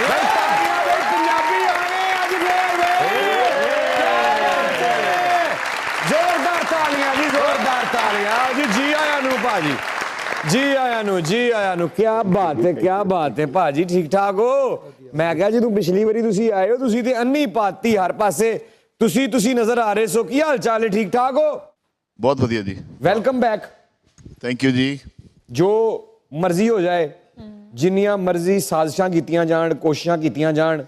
ਬਈ ਤਾਲੀਆਂ ਬਈ ਪੰਜਾਬੀ ਆ ਗਏ ਅੱਜ ਫੇਰ ਬਈ ਜ਼ੋਰਦਾਰ ਤਾਲੀਆਂ ਜੀ ਜ਼ੋਰਦਾਰ ਤਾਲੀਆਂ ਜੀ ਜੀ ਆਇਆਂ ਨੂੰ ਭਾਜੀ ਜੀ ਆਇਆਂ ਨੂੰ ਜੀ ਆਇਆਂ ਨੂੰ ਕੀ ਬਾਤ ਹੈ ਕੀ ਬਾਤ ਹੈ ਭਾਜੀ ਠੀਕ ਠਾਕ ਹੋ ਮੈਂ ਕਿਹਾ ਜਦੋਂ ਪਿਛਲੀ ਵਾਰੀ ਤੁਸੀਂ ਆਏ ਹੋ ਤੁਸੀਂ ਤੇ ਅੰਨੀ ਪਾਤੀ ਹਰ ਪਾਸੇ ਤੁਸੀਂ ਤੁਸੀਂ ਨਜ਼ਰ ਆ ਰਹੇ ਸੋ ਕੀ ਹਾਲ ਚਾਲ ਹੈ ਠੀਕ ਠਾਕ ਹੋ ਬਹੁਤ ਵਧੀਆ ਜੀ ਵੈਲਕਮ ਬੈਕ ਥੈਂਕ ਯੂ ਜੀ ਜੋ ਮਰਜ਼ੀ ਹੋ ਜਾਏ ਜਿੰਨੀਆਂ ਮਰਜ਼ੀ ਸਾਜ਼ਿਸ਼ਾਂ ਕੀਤੀਆਂ ਜਾਣ ਕੋਸ਼ਿਸ਼ਾਂ ਕੀਤੀਆਂ ਜਾਣ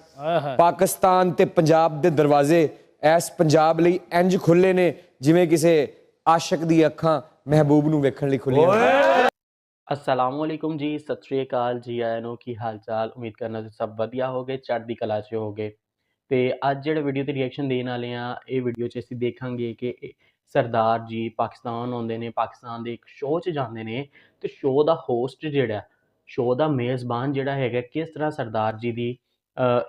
ਪਾਕਿਸਤਾਨ ਤੇ ਪੰਜਾਬ ਦੇ ਦਰਵਾਜ਼ੇ ਐਸ ਪੰਜਾਬ ਲਈ ਇੰਜ ਖੁੱਲੇ ਨੇ ਜਿਵੇਂ ਕਿਸੇ ਆਸ਼ਿਕ ਦੀ ਅੱਖਾਂ ਮਹਿਬੂਬ ਨੂੰ ਵੇਖਣ ਲਈ ਖੁੱਲੀਆਂ ਅਸਲਾਮੁਅਲੈਕੁਮ ਜੀ ਸਤਿ ਸ਼੍ਰੀ ਅਕਾਲ ਜੀ ਆਇਆਂ ਨੂੰ ਕੀ ਹਾਲ ਚਾਲ ਉਮੀਦ ਕਰਨਾ ਤੁਸੀਂ ਸਭ ਵਧੀਆ ਹੋਗੇ ਚੜ੍ਹਦੀ ਕਲਾ 'ਚ ਹੋਗੇ ਤੇ ਅੱਜ ਜਿਹੜੇ ਵੀਡੀਓ ਤੇ ਰਿਐਕਸ਼ਨ ਦੇਣ ਵਾਲੇ ਆ ਇਹ ਵੀਡੀਓ 'ਚ ਅਸੀਂ ਦੇਖਾਂਗੇ ਕਿ ਸਰਦਾਰ ਜੀ ਪਾਕਿਸਤਾਨ ਆਉਂਦੇ ਨੇ ਪਾਕਿਸਤਾਨ ਦੇ ਇੱਕ ਸ਼ੋਅ 'ਚ ਜਾਂਦੇ ਨੇ। ਤੇ ਸ਼ੋਅ ਦਾ ਹੋਸਟ ਜਿਹੜਾ ਸ਼ੋਅ ਦਾ ਮੇਜ਼ਬਾਨ ਜਿਹੜਾ ਹੈਗਾ ਕਿਸ ਤਰ੍ਹਾਂ ਸਰਦਾਰ ਜੀ ਦੀ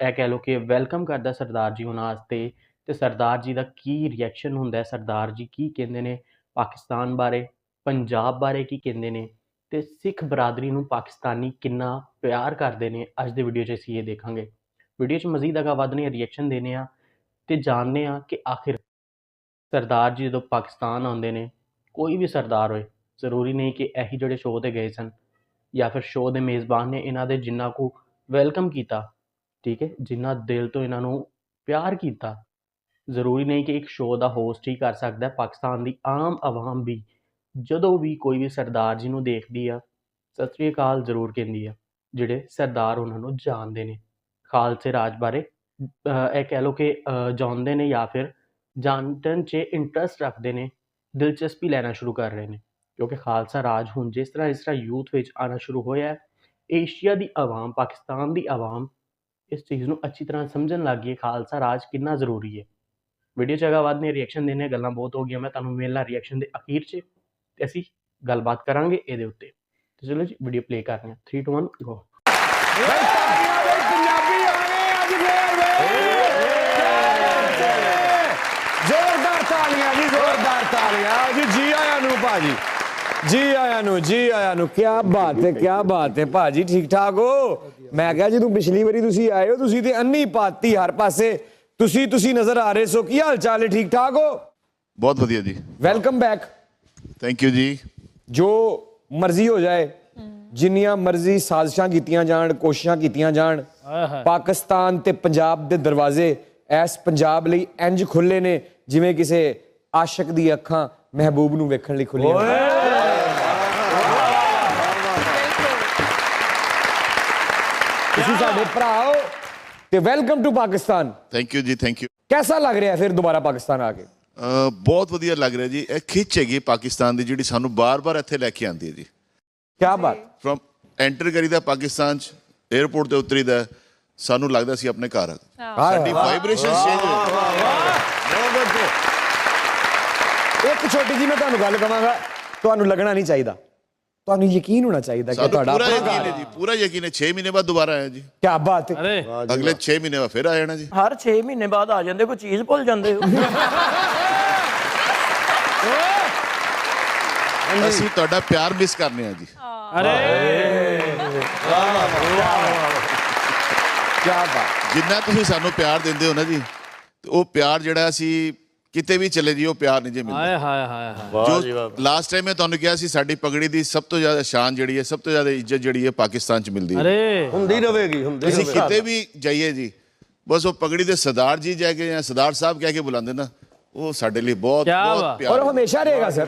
ਇਹ ਕਹਿ ਲਓ ਕਿ ਵੈਲਕਮ ਕਰਦਾ ਸਰਦਾਰ ਜੀ ਉਹਨਾਂ ਵਾਸਤੇ ਤੇ ਸਰਦਾਰ ਜੀ ਦਾ ਕੀ ਰਿਐਕਸ਼ਨ ਹੁੰਦਾ ਹੈ? ਸਰਦਾਰ ਜੀ ਕੀ ਕਹਿੰਦੇ ਨੇ ਪਾਕਿਸਤਾਨ ਬਾਰੇ? ਪੰਜਾਬ ਬਾਰੇ ਕੀ ਕਹਿੰਦੇ ਨੇ? ਤੇ ਸਿੱਖ ਬਰਾਦਰੀ ਨੂੰ ਪਾਕਿਸਤਾਨੀ ਕਿੰਨਾ ਪਿਆਰ ਕਰਦੇ ਨੇ? ਅੱਜ ਦੇ ਵੀਡੀਓ 'ਚ ਅਸੀਂ ਇਹ ਦੇਖਾਂਗੇ। ਵੀਡੀਓ 'ਚ ਮਜ਼ੀਦ ਅਗਾ ਵਧਨੇ ਰਿਐਕਸ਼ਨ ਦੇਣੇ ਆ ਤੇ ਜਾਣਨੇ ਆ ਕਿ ਆਖਿਰ ਸਰਦਾਰ ਜੀ ਜਦੋਂ ਪਾਕਿਸਤਾਨ ਆਉਂਦੇ ਨੇ, ਕੋਈ ਵੀ ਸਰਦਾਰ ਹੋਏ, ਜ਼ਰੂਰੀ ਨਹੀਂ ਕਿ ਇਹੀ ਜਿਹੜੇ ਸ਼ੋਅ ਤੇ ਗਏ ਸਨ। ਜਾਂ ਫਿਰ ਸ਼ੋਅ ਦੇ ਮੇਜ਼ਬਾਨ ਨੇ ਇਹਨਾਂ ਦੇ ਜਿੰਨਾ ਕੁ ਵੈਲਕਮ ਕੀਤਾ, ਠੀਕ ਹੈ, ਜਿੰਨਾ ਦਿਲ ਤੋਂ ਇਹਨਾਂ ਨੂੰ ਪਿਆਰ ਕੀਤਾ, ਜ਼ਰੂਰੀ ਨਹੀਂ ਕਿ ਇੱਕ ਸ਼ੋਅ ਦਾ ਹੋਸਟ ਹੀ ਕਰ ਸਕਦਾ ਹੈ ਪਾਕਿਸਤਾਨ ਦੀ ਆਮ ਆਵਾਮ ਵੀ ਜਦੋਂ ਵੀ ਕੋਈ ਵੀ ਸਰਦਾਰ ਜੀ ਨੂੰ ਦੇਖਦੀ ਆ, ਸਤਿ ਸ੍ਰੀ ਅਕਾਲ ਜ਼ਰੂਰ ਕਹਿੰਦੀ ਆ, ਜਿਹੜੇ ਸਰਦਾਰ ਉਹਨਾਂ ਨੂੰ ਜਾਣਦੇ ਨੇ, ਖਾਲਸੇ ਰਾਜ ਬਾਰੇ ਇਹ ਕਹਿ ਲਓ ਕਿ ਜਾਣਦੇ ਨੇ ਜਾਂ ਫਿਰ ਜਾਣਨ 'ਚ ਇੰਟਰਸਟ ਰੱਖਦੇ ਨੇ, ਦਿਲਚਸਪੀ ਲੈਣਾ ਸ਼ੁਰੂ ਕਰ ਰਹੇ ਨੇ। ਕਿਉਂਕਿ ਖਾਲਸਾ ਰਾਜ ਹੁਣ ਜਿਸ ਤਰ੍ਹਾਂ ਇਸ ਤਰ੍ਹਾਂ ਯੂਥ ਵਿੱਚ ਆਣਾ ਸ਼ੁਰੂ ਹੋਇਆ ਏਸ਼ੀਆ ਦੀ ਆਵਾਮ, ਪਾਕਿਸਤਾਨ ਦੀ ਆਵਾਮ ਇਸ ਚੀਜ਼ ਨੂੰ ਅੱਛੀ ਤਰ੍ਹਾਂ ਸਮਝਣ ਲੱਗ ਗਈ ਖਾਲਸਾ ਰਾਜ ਕਿੰਨਾ ਜ਼ਰੂਰੀ ਹੈ। ਵੀਡੀਓ ਚ ਅਗਾ ਬਾਅਦ ਨੇ ਰਿਐਕਸ਼ਨ ਦੇਣੇ ਗੱਲਾਂ ਬਹੁਤ ਹੋ ਗਈਆਂ, ਮੈਂ ਤੁਹਾਨੂੰ ਮਿਲਣਾ ਰਿਐਕਸ਼ਨ ਦੇ ਅਖੀਰ 'ਚ ਤੇ ਅਸੀਂ ਗੱਲਬਾਤ ਕਰਾਂਗੇ ਇਹਦੇ ਉੱਤੇ। ਤੇ ਚਲੋ ਜੀ ਵੀਡੀਓ ਪਲੇ ਕਰਦੇ ਹਾਂ। 3 2 1 ਗੋ ਪੰਜਾਬੀ ਆ ਅੱਜ ਫੇਰ ਬਈ ਜ਼ੋਰਦਾਰ ਤਾਲੀਆਂ ਜੀ, ਜ਼ੋਰਦਾਰ ਤਾਲੀਆਂ। ਜੀ ਜੀ ਆਇਆਂ ਨੂੰ ਭਾਜੀ। ਜੀ ਆਇਆਂ ਨੂੰ ਜੀ ਆਇਆਂ ਨੂੰ ਕੀ ਬਾਤ ਹੈ ਕੀ ਬਾਤ ਹੈ। ਭਾਜੀ ਠੀਕ ਠਾਕ ਹੋ? ਮੈਂ ਕਿਹਾ ਜਦੋਂ ਪਿਛਲੀ ਵਾਰੀ ਤੁਸੀਂ ਆਏ ਹੋ ਤੁਸੀਂ ਤੇ ਅੰਨੀ ਪਾਤੀ ਹਰ ਪਾਸੇ। ਤੁਸੀਂ ਤੁਸੀਂ ਨਜ਼ਰ ਆ ਰਹੇ ਸੋ ਕੀ ਹਾਲ ਚਾਲ ਹੈ? ਠੀਕ ਠਾਕ ਹੋ? ਬਹੁਤ ਵਧੀਆ ਜੀ। ਵੈਲਕਮ ਬੈਕ ਥੈਂਕ ਯੂ ਜੀ। ਜੋ ਮਰਜ਼ੀ ਹੋ ਜਾਏ ਜਿੰਨੀਆਂ ਮਰਜ਼ੀ ਸਾਜ਼ਿਸ਼ਾਂ ਕੀਤੀਆਂ ਜਾਣ ਕੋਸ਼ਿਸ਼ਾਂ ਕੀਤੀਆਂ ਜਾਣ ਪਾਕਿਸਤਾਨ ਤੇ ਪੰਜਾਬ ਦੇ ਦਰਵਾਜ਼ੇ ਐਸ ਪੰਜਾਬ ਲਈ ਇੰਜ ਖੁੱਲੇ ਨੇ ਜਿਵੇਂ ਕਿਸੇ ਆਸ਼ਿਕ ਦੀ ਅੱਖਾਂ ਮਹਿਬੂਬ ਨੂੰ ਵੇਖਣ ਲਈ ਖੁੱਲੀਆਂ ਤੁਸੀਂ ਸਾਡੇ ਭਰਾ ਹੋ ਤੇ welcome to Pakistan. Thank you ji thank you ਕਿਹਦਾ ਲੱਗ ਰਿਹਾ ਫਿਰ ਦੁਬਾਰਾ ਪਾਕਿਸਤਾਨ ਆ ਕੇ? ਬਹੁਤ ਵਧੀਆ ਲੱਗ ਰਿਹਾ ਜੀ। ਇਹ ਖਿੱਚ ਹੈਗੀ ਪਾਕਿਸਤਾਨ ਦੀ ਜਿਹੜੀ ਸਾਨੂੰ ਬਾਰ-ਬਾਰ ਇੱਥੇ ਲੈ ਕੇ ਆਉਂਦੀ ਹੈ ਜੀ। ਕੀ ਬਾਤ। ਫਰਮ ਐਂਟਰ ਕਰੀਦਾ ਪਾਕਿਸਤਾਨ ਚ 에어ਪੋਰਟ ਤੇ ਉਤਰੀਦਾ ਸਾਨੂੰ ਲੱਗਦਾ ਸੀ ਆਪਣੇ ਘਰ ਆ। ਗਏ। ਹਾਏ ਸਾਡੀ ਵਾਈਬ੍ਰੇਸ਼ਨ ਚੇਂਜ ਹੋਈ। ਇੱਕ ਛੋਟੀ ਜੀ ਮੈਂ ਤੁਹਾਨੂੰ ਗੱਲ ਕਵਾਂਗਾ ਤੁਹਾਨੂੰ ਲੱਗਣਾ ਨਹੀਂ ਚਾਹੀਦਾ। ਤੁਹਾਨੂੰ ਯਕੀਨ ਹੋਣਾ ਚਾਹੀਦਾ ਕਿ ਸਾਨੂੰ ਤੁਹਾਡਾ ਪੂਰਾ ਆਪਣਾ ਯਕੀਨ ਘਰ ਹੈ। ਜੀ ਪੂਰਾ ਯਕੀਨ ਹੈ। 6 ਮਹੀਨੇ ਬਾਅਦ ਦੁਬਾਰਾ ਆਇਆ ਜੀ। ਕੀ ਬਾਤ ਹੈ। ਅਗਲੇ 6 ਮਹੀਨੇ ਬਾਅਦ ਫਿਰ ਆ ਜਾਣਾ ਜੀ। ਹਰ 6 ਮਹੀਨੇ ਬਾਅਦ ਆ ਜਾਂਦੇ ਕੋਈ ਚੀਜ਼ ਭੁੱਲ ਜਾਂਦੇ ਹੋ? ਅਸੀਂ ਤੁਹਾਡਾ ਪਿਆਰ ਮਿਸ ਕਰਨੇ ਆ ਜੀ। ਕੀ ਬਾਤ ਜਿੰਨਾ ਤੁਸੀਂ ਸਾਨੂੰ ਪਿਆਰ ਦਿੰਦੇ ਹੋ ਨਾ ਜੀ ਤੇ ਉਹ ਪਿਆਰ ਜਿਹੜਾ ਅਸੀਂ ਕਿਤੇ ਵੀ ਚਲੇ ਜੀ ਉਹ ਪਿਆਰ ਨਹੀਂ ਜੇ ਮਿਲਦਾ। ਹਾਏ ਹਾਏ ਹਾਏ ਹਾਏ। ਜੋ ਲਾਸਟ ਟਾਈਮ ਮੈਂ ਤੁਹਾਨੂੰ ਕਿਹਾ ਸੀ ਸਾਡੀ ਪਗੜੀ ਦੀ ਸਭ ਤੋਂ ਜ਼ਿਆਦਾ ਸ਼ਾਨ ਜਿਹੜੀ ਹੈ ਸਭ ਤੋਂ ਜ਼ਿਆਦਾ ਇੱਜ਼ਤ ਜਿਹੜੀ ਹੈ ਪਾਕਿਸਤਾਨ 'ਚ ਮਿਲਦੀ ਹੈ। ਅਰੇ। ਹੁੰਦੀ ਰਵੇਗੀ ਹੁੰਦੀ ਅਸੀਂ ਕਿਤੇ ਵੀ ਜਾਈਏ ਜੀ ਬਸ ਉਹ ਪਗੜੀ ਦੇ ਸਰਦਾਰ ਜੀ ਜਾ ਕੇ ਜਾਂ ਸਰਦਾਰ ਸਾਹਿਬ ਕਹਿ ਕੇ ਬੁਲਾਉਂਦੇ ਨਾ ਉਹ ਸਾਡੇ ਲਈ ਬਹੁਤ ਕਿਆ ਬਹੁਤ ਬਾਤ। ਔਰ ਪਿਆਰ। ਉਹ ਹਮੇਸ਼ਾ ਰਹੇਗਾ ਸਰ।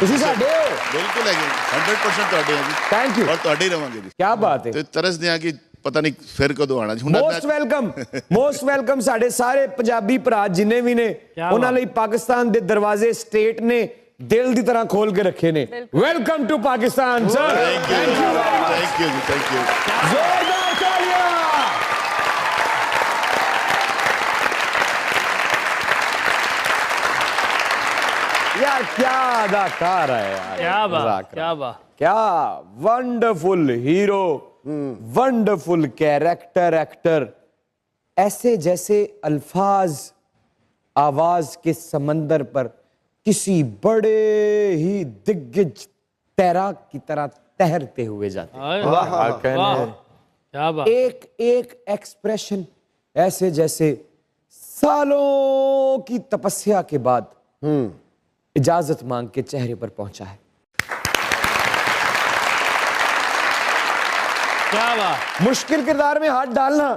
ਤੁਸੀਂ ਸਾਡੇ ਹੋ। ਬਿਲਕੁਲ ਹੈਗੇ 100% ਤੁਹਾਡੇ ਆ ਜੀ। ਥੈਂਕ ਯੂ ਔਰ ਤੁਹਾਡੇ ਹੀ ਰਵਾਂਗੇ ਜੀ। ਕੀ ਬਾਤ ਹੈ। ਤੇ ਤਰਸਦੇ ਆ ਕਿ ਪਤਾ ਨਹੀਂ ਫਿਰ ਕਦੋਂ ਆਣਾ ਜੀ। ਹੁਣ ਮੋਸਟ ਵੈਲਕਮ ਮੋਸਟ ਵੈਲਕਮ ਸਾਡੇ ਸਾਰੇ ਪੰਜਾਬੀ ਭਰਾ ਜਿੰਨੇ ਵੀ ਨੇ ਉਹਨਾਂ ਲਈ ਪਾਕਿਸਤਾਨ ਦੇ ਦਰਵਾਜ਼ੇ ਸਟੇਟ ਨੇ ਦਿਲ ਦੀ ਤਰ੍ਹਾਂ ਖੋਲ ਕੇ ਰੱਖੇ ਨੇ। Welcome to Pakistan sir thank you thank you thank you ਜ਼ੋਰਦਾਰ ਤਾਲੀਆਂ ਯਾਰ ਕੀ ਅਦਾਕਾਰ ਹੈ ਯਾਰ ਕੀ ਬਾਤ ਕੀ ਬਾਤ ਕੀ wonderful hero wonderful character actor ایسے جیسے الفاظ آواز کے سمندر پر کسی بڑے ہی دگج تیراک کی طرح تیرتے ہوئے جاتے ایک ایک ایکسپریشن ایسے جیسے سالوں کی تپسیا کے بعد اجازت مانگ کے چہرے پر پہنچا ہے۔ مشکل کردار میں ہاتھ ڈالنا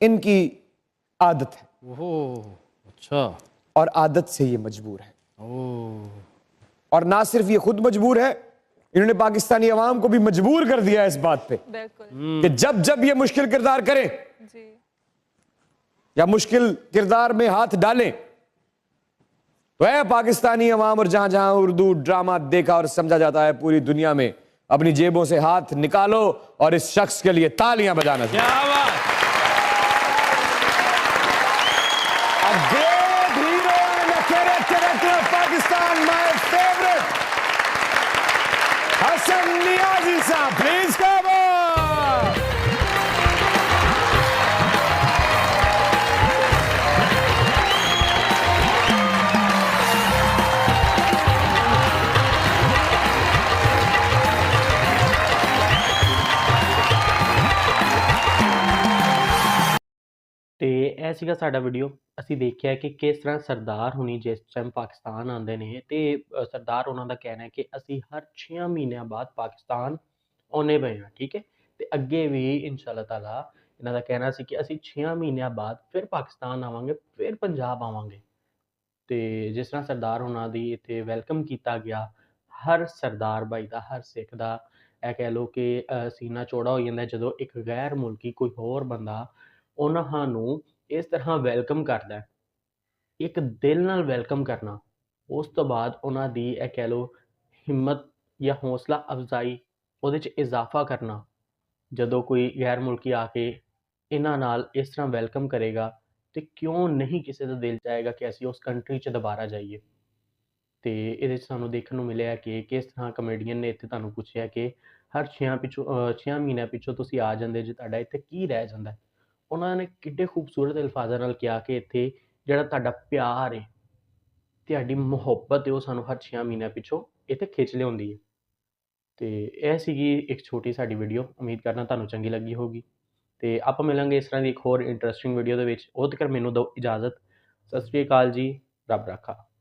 ان کی عادت ہے۔ اور عادت سے یہ مجبور ہے۔ اور نہ صرف یہ خود مجبور ہے انہوں نے پاکستانی عوام کو بھی مجبور کر دیا ہے اس بات پہ۔ کہ جب جب یہ مشکل کردار کریں جی۔ یا مشکل کردار میں ہاتھ ڈالیں تو اے پاکستانی عوام اور جہاں جہاں اردو ڈراما دیکھا اور سمجھا جاتا ہے پوری دنیا میں देखा और समझा जाता है पूरी दुनिया में अपनी जेबों से हाथ निकालो और इस शख्स के लिए तालियां बजाना क्या बात ਤੇ ਇਹ ਸੀਗਾ ਸਾਡਾ ਵੀਡੀਓ ਅਸੀਂ ਦੇਖਿਆ ਕਿ ਕਿਸ ਤਰ੍ਹਾਂ ਸਰਦਾਰ ਹੁਣੀ ਜਿਸ ਟਾਈਮ ਪਾਕਿਸਤਾਨ ਆਉਂਦੇ ਨੇ ਤੇ ਸਰਦਾਰ ਉਹਨਾਂ ਦਾ ਕਹਿਣਾ ਹੈ ਕਿ ਅਸੀਂ ਹਰ 6 ਮਹੀਨਿਆਂ ਬਾਅਦ ਪਾਕਿਸਤਾਨ ਆਉਣੇ ਪਏ ਹਾਂ, ਠੀਕ ਹੈ? ਤੇ ਅੱਗੇ ਵੀ ਇਨਸ਼ਾਅੱਲਾ ਤਾਲਾ ਇਹਨਾਂ ਦਾ ਕਹਿਣਾ ਸੀ ਕਿ ਅਸੀਂ 6 ਮਹੀਨਿਆਂ ਬਾਅਦ ਫਿਰ ਪਾਕਿਸਤਾਨ ਆਵਾਂਗੇ, ਫਿਰ ਪੰਜਾਬ ਆਵਾਂਗੇ। ਤੇ ਜਿਸ ਤਰ੍ਹਾਂ ਸਰਦਾਰ ਉਹਨਾਂ ਦੀ ਇੱਥੇ ਵੈਲਕਮ ਕੀਤਾ ਗਿਆ, ਹਰ ਸਰਦਾਰ ਬਾਈ ਦਾ, ਹਰ ਸਿੱਖ ਦਾ, ਇਹ ਕਹਿ ਲਓ ਕਿ ਸੀਨਾ ਚੌੜਾ ਹੋ ਜਾਂਦਾ ਜਦੋਂ ਇੱਕ ਗੈਰ ਮੁਲਕੀ ਕੋਈ ਹੋਰ ਬੰਦਾ ਉਹਨਾਂ ਨੂੰ ਇਸ ਤਰ੍ਹਾਂ ਵੈਲਕਮ ਕਰਦਾ ਹੈ। ਇੱਕ ਦਿਲ ਨਾਲ ਵੈਲਕਮ ਕਰਨਾ, ਉਸ ਤੋਂ ਬਾਅਦ ਉਹਨਾਂ ਦੀ ਇਹ ਕਹਿ ਲਓ ਹਿੰਮਤ ਜਾਂ ਹੌਸਲਾ ਅਫਜ਼ਾਈ ਉਹਦੇ 'ਚ ਇਜ਼ਾਫਾ ਕਰਨਾ, ਜਦੋਂ ਕੋਈ ਗੈਰ ਮੁਲਕੀ ਆ ਕੇ ਇਹਨਾਂ ਨਾਲ ਇਸ ਤਰ੍ਹਾਂ ਵੈਲਕਮ ਕਰੇਗਾ ਤੇ ਕਿਉਂ ਨਹੀਂ ਕਿਸੇ ਦਾ ਦਿਲ ਚਾਹੇਗਾ ਕਿ ਅਸੀਂ ਉਸ ਕੰਟਰੀ 'ਚ ਦੁਬਾਰਾ ਜਾਈਏ। ਤੇ ਇਹਦੇ 'ਚ ਸਾਨੂੰ ਦੇਖਣ ਨੂੰ ਮਿਲਿਆ ਕਿ ਕਿਸ ਤਰ੍ਹਾਂ ਕਮੇਡੀਅਨ ਨੇ ਇੱਥੇ ਤੁਹਾਨੂੰ ਪੁੱਛਿਆ ਕਿ ਹਰ 6 ਪਿੱਛੋਂ 6 ਮਹੀਨਿਆਂ ਪਿੱਛੋਂ ਤੁਸੀਂ ਆ ਜਾਂਦੇ ਜੇ ਤੁਹਾਡਾ ਇੱਥੇ ਕੀ ਰਹਿ ਜਾਂਦਾ ਉਹਨਾਂ ਨੇ ਕਿੱਡੇ ਖੂਬਸੂਰਤ ਅਲਫਾਜ਼ਾਂ ਨਾਲ ਕਿਹਾ ਕਿ ਇੱਥੇ ਜਿਹੜਾ ਤੁਹਾਡਾ ਪਿਆਰ ਹੈ, ਤੁਹਾਡੀ ਮੁਹੱਬਤ ਹੈ, ਉਹ ਸਾਨੂੰ ਹਰ 6 ਮਹੀਨਿਆਂ ਪਿੱਛੋਂ ਇੱਥੇ ਖਿੱਚ ਲਿਆਉਂਦੀ ਹੈ। ਤੇ ਇਹ ਸੀਗੀ ਇੱਕ ਛੋਟੀ ਸਾਡੀ ਵੀਡੀਓ ਉਮੀਦ ਕਰਨਾ ਤੁਹਾਨੂੰ ਚੰਗੀ ਲੱਗੀ ਹੋਗੀ ਤੇ ਆਪਾਂ ਮਿਲਾਂਗੇ ਇਸ ਤਰ੍ਹਾਂ ਦੀ ਇੱਕ ਹੋਰ ਇੰਟਰਸਟਿੰਗ ਵੀਡੀਓ ਦੇ ਵਿੱਚ। ਉਹ ਤੱਕ ਮੈਨੂੰ ਦਿਓ ਇਜਾਜ਼ਤ। ਸਤਿ ਸ੍ਰੀ ਅਕਾਲ ਜੀ। ਰੱਬ ਰੱਖਾ।